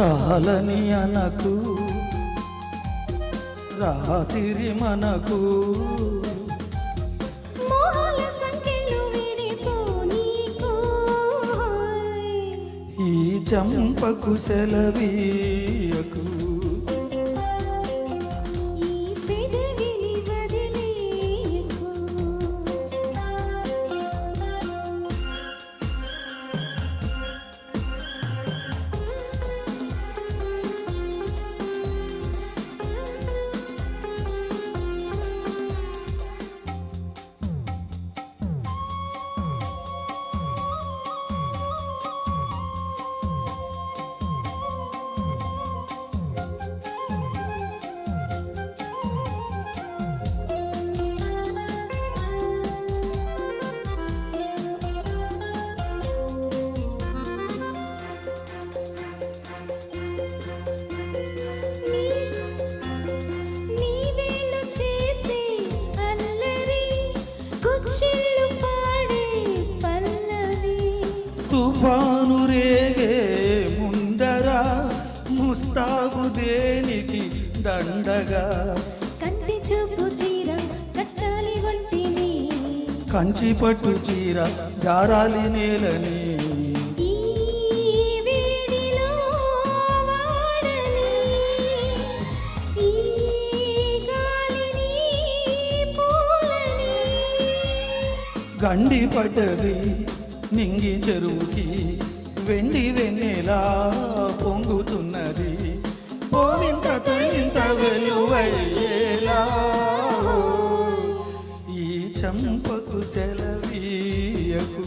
చాలని అనకు రాతిరి మనకు. ఈ చంపకు సెలవీయకు. తుఫాను రేగే ముందర ముస్తాబు దేనికి దండగా? కంటి చూపు చీర కట్టాలి వంటిని కంచి పట్టు చీర జారాలి నేలని. ఈ వేడిలో వాడని. ఈ గాలిని పూలని. గండి పడ్డది నింగి చెరువుకి వెండి వెన్నెలా పొంగుతున్నది? పోవింత తొలింత వెలువయ్యేలా? ఈ చంపకు సెలవీయకు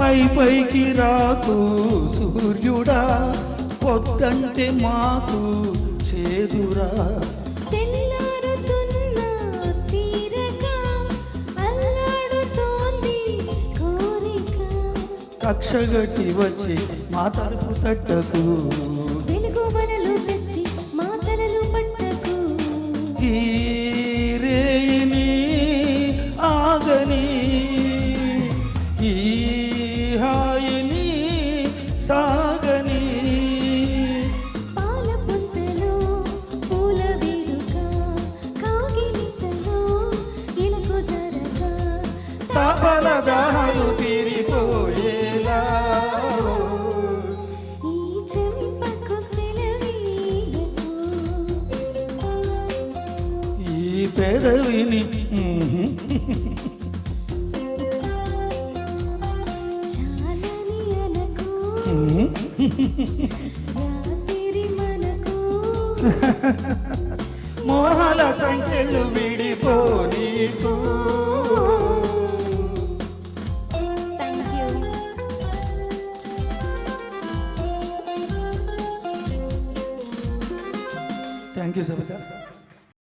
పై పైకి రాకు సూర్యుడా పొద్దంటే మాకు చేదురా. కక్షగట్టి వచ్చి మా తలుపు తట్టకు. వెలుగు తెచ్చి మా తలలు పట్టకు. ఈ పెదవిని. మోహాల సంఖ్యలు విడిపో నీకు. Thank you thank you Sabitha